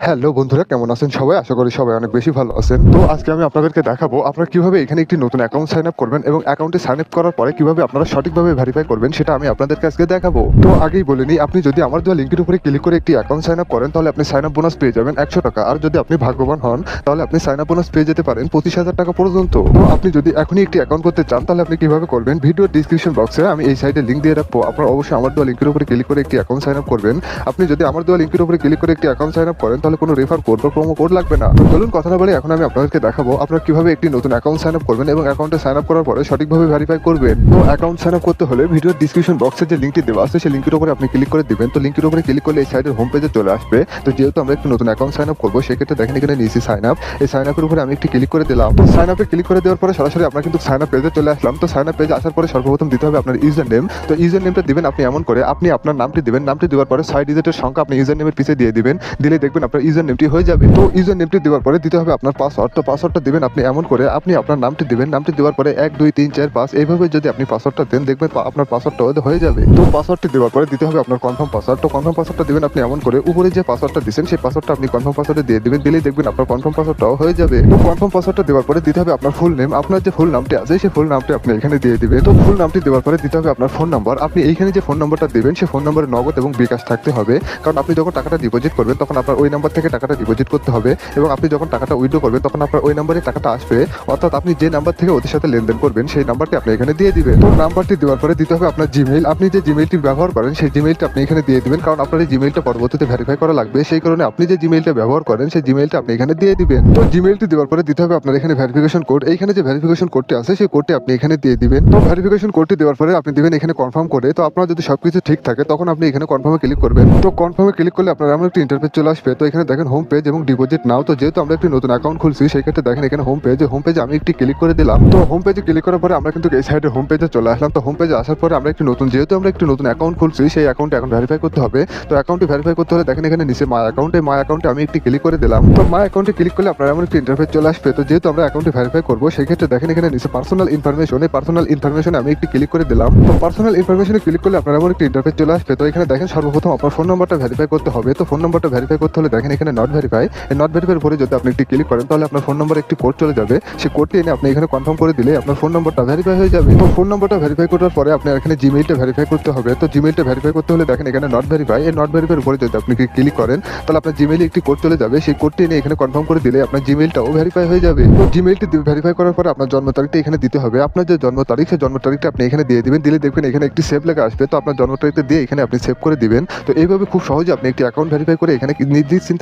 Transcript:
Hello বন্ধুরা, কেমন আছেন সবাই? আশা করি সবাই অনেক বেশি ভালো আছেন। তো আজকে আমি আপনাদেরকে দেখাবো আপনারা কীভাবে এখানে একটি নতুন অ্যাকাউন্ট সাইন আপ করবেন এবং অ্যাকাউন্টে সাইন আপ করার পরে কীভাবে আপনারা সঠিকভাবে ভেরিফাই করবেন, সেটা আমি আপনাদেরকে আজকে দেখাবো। তো আগেই বলে নিই, আপনি যদি আমার দেওয়া লিঙ্কের উপরে ক্লিক করে একটি অ্যাকাউন্ট সাইন আপ করেন, তাহলে আপনি সাইন আপ বোনাস পেয়ে যাবেন একশো টাকা। আর যদি আপনি ভাগ্যবান হন, তাহলে আপনি সাইন আপ বোনাস পেয়ে যেতে পারেন পঁচিশ হাজার টাকা পর্যন্ত। তো আপনি যদি এখনই একটি অ্যাকাউন্ট করতে চান, তাহলে আপনি কীভাবে করবেন ভিডিও ডিসক্রিপশন বক্সে আমি এই সাইডে লিঙ্ক দিয়ে রাখব। আপনারা অবশ্যই আমার দেওয়া লিঙ্কের উপরে ক্লিক করে একটি অ্যাকাউন্ট সাইন আপ করবেন। আপনি যদি আমার দেওয়া লিঙ্কের উপরে ক্লিক করে একটি অ্যাকাউন্ট সাইন আপ করেন তাহলে কোনো রেফার কোড বা প্রোমো কোড লাগবে না। চলুন কথা না বলে, এখন আমি আপনাদেরকে দেখাবো আপনারা কীভাবে একটি নতুন অ্যাকাউন্ট সাইন আপ করবেন এবং অ্যাকাউন্টে সাইন আপ করার পরে সঠিকভাবে ভেরিফাই করবেন। তো অ্যাকাউন্ট সাইন আপ করতে হলে ভিডিওর ডিসক্রিপশন বক্সে যে লিঙ্কটি দেওয়া আছে, সেই লিঙ্কের উপরে আপনি ক্লিক করে দিবেন। তো লিঙ্কের উপরে ক্লিক করলে এই সাইডের হোম পেজে চলে আসবে। তো যেহেতু আমরা একটি নতুন অ্যাকাউন্ট সাইন আপ করব, সেক্ষেত্রে দেখেন এখানে নিয়েছি সাইন আপ এই সাইন আপের উপরে আমি একটি ক্লিক করে দিলাম। সাইন আপে ক্লিক করে দেওয়ার পরে সরাসরি আমরা কিন্তু সাইন আপ পেজে চলে আসলাম। তো সাইন আপ পেজে আসার পরে সর্বপ্রথম দিতে হবে আপনার ইউজার নেম তো ইউজার নেমটা দিবেন আপনি এমন করে, আপনি আপনার নামটি দিবেন। নামটি দেওয়ার পরে ছয় ডিজিটের সংখ্যা আপনি ইউজার নেমের পিছিয়ে দিয়ে দিবেন। দিলে দেখবেন আপনার ইউজার নেমটি হয়ে যাবে, তো ইউজার নেমটি দেওয়ার পরে দিতে হবে আপনার পাসওয়ার্ড তো পাসওয়ার্ডটা দিবেন আপনি এমন করে, আপনি আপনার নামটি দিবেন, নামটি দেওয়ার পরে এক, দুই, তিন, চার, পাঁচ, এইভাবে যদি আপনি পাসওয়ার্ডটা দেন, দেখবেন আপনার পাসওয়ার্ডটা হয়ে যাবে। তো পাসওয়ার্ডটি দেওয়ার পরে দিতে হবে আপনার কনফার্ম পাসওয়ার্ড তো কনফার্ম পাসওয়ার্ডটা দিবেন আপনি এমন করে, উপরে যে পাসওয়ার্ডটা দিচ্ছেন সেই পাসওয়ার্ডটা আপনি কনফার্ম পাসওয়ার্ডে দিয়ে দিবেন, দিলেই দেখবেন আপনার কনফার্ম পাসওয়ার্ডটাও হয়ে যাবে। তো কনফার্ম পাসওয়ার্ডটা দেওয়ার পরে দিতে হবে আপনার ফুল নেম আপনার যে ফুল নামটি আছে, সেই ফুল নামটি আপনি এখানে দিয়ে দিবেন। তো ফুল নামটি দেওয়ার পরে দিতে হবে আপনার ফোন নাম্বার আপনি এইখানে যে ফোন নাম্বারটা দেবেন, সেই ফোন নাম্বারে নগদ এবং বিকাশ থাকতে হবে। কারণ আপনি যখন টাকাটা ডিপোজিট করবেন, তখন আপনার ওই নাম্বার থেকে টাকাটা ডিপোজিট করতে হবে এবং আপনি যখন টাকাটা উইথড্র করবেন, তখন আপনার ওই নাম্বারে টাকাটা আসবে। অর্থাৎ আপনি যে নাম্বার থেকে ওদের সাথে লেনদেন করবেন, সেই নাম্বারটি আপনি এখানে দিয়ে দিবেন। তো নাম্বারটি দেওয়ার পরে দিতে হবে আপনার জিমেইল আপনি যে জিমেইলটি ব্যবহার করেন, সেই জিমেইলটা আপনি এখানে দিয়ে দিবেন, কারণ আপনার এই জিমেইলটা পরবর্তীতে ভেরিফাই করা লাগবে। সেই কারণে আপনি যে জিমেইলটা ব্যবহার করেন, সেই জিমেইলটা আপনি এখানে দিয়ে দিবেন। তো জিমেইলটি দেওয়ার পরে দিতে হবে আপনার এখানে ভেরিফিকেশন কোড এইখানে যে ভেরিফিকেশন কোডটি আছে, সেই কোডটি আপনি এখানে দিয়ে দিবেন। তো ভেরিফিকেশন কোডটি দেওয়ার পরে আপনি দিবেন এখানে কনফার্ম করে। তো আপনার যদি সবকিছু ঠিক থাকে, তখন আপনি এখানে কনফার্মে ক্লিক করবেন। তো কনফার্মে ক্লিক করলে আপনার এমন একটি ইন্টারফেস চলে আসবে। তো এখানে দেখেন হোম পেজ এবং ডিপোজিট নাও তো যেহেতু আমরা একটি নতুন অ্যাকাউন্ট খুলছি সেই ক্ষেত্রে দেখেন এখানে হোম পেজ হোম পেজে আমি একটি ক্লিক করে দিলাম। তো হোম পেজে ক্লিক করার পরে আমরা কিন্তু এই সাইডে হোম পেজে চলে আসলাম। তো হোম পেজে আসার পরে আমরা একটি নতুন, যেহেতু আমরা একটি নতুন অ্যাকাউন্ট খুলছি, সেই অ্যাকাউন্টে এখন ভেরিফাই করতে হবে। তো অ্যাকাউন্টে ভেরিফাই করতে হলে দেখেন এখানে নিচে মাই অ্যাকাউন্টে মাই অ্যাকাউন্টে আমি একটি ক্লিক করে দিলাম। তো মাই অ্যাকাউন্টে ক্লিক করলে আপনার এমন একটি ইন্টারফেস চলে আসবে। তো যেহেতু আমরা অ্যাকাউন্টে ভেরিফাই করব সেই ক্ষেত্রে দেখেন এখানে নিচে পার্সোনাল ইনফরমেশন এই পার্সোনাল ইনফরমেশনে আমি একটি ক্লিক করে দিলাম। তো পার্সোনাল ইনফরমেশনে ক্লিক করলে আপনার এমন একটি ইন্টারফেস চলে আসবে। তো এখানে দেখেন সর্বপ্রথম আপনার ফোন নাম্বারটা ভেরিফাই করতে হবে। তো ফোন নাম্বারটা ভেরিফাই করতে হলে দেখেন এখানে নট ভেরিফাই এই নট ভেরিফাই উপরে যদি আপনি একটি ক্লিক করেন, তাহলে আপনার ফোন নাম্বার একটি কোড চলে যাবে। সেই কোডটি এনে আপনি এখানে কনফার্ম করে দিলে আপনার ফোন নাম্বারটা ভেরিফাই হয়ে যাবে। তো ফোন নাম্বারটা ভেরিফাই করার পরে আপনার এখানে জিমেইলটা ভেরিফাই করতে হবে। তো জিমেইলটা ভেরিফাই করতে হলে দেখেন এখানে নট ভেরিফাই এই নট ভেরিফাই উপরে যদি আপনি ক্লিক করেন, তাহলে আপনার জিমেইলে একটি কোড চলে যাবে। সেই কোডটি এনে এখানে কনফার্ম করে দিলে আপনার জিমেইলটাও ভেরিফাই হয়ে যাবে। তো জিমেইলটি ভেরিফাই করার পরে আপনার জন্ম তারিখটা এখানে দিতে হবে। আপনার যে জন্ম তারিখ, সেই জন্ম তারিখটা আপনি এখানে দিয়ে দিবেন। দিলে দেখবেন এখানে একটি সেভ লেখা আসবে। তো আপনার জন্ম তারিখটা দিয়ে এখানে আপনি সেভ করে দিবেন। তো এইভাবে খুব সহজে আপনি একটি অ্যাকাউন্ট ভেরিফাই করে এখানে নির্দিষ্ট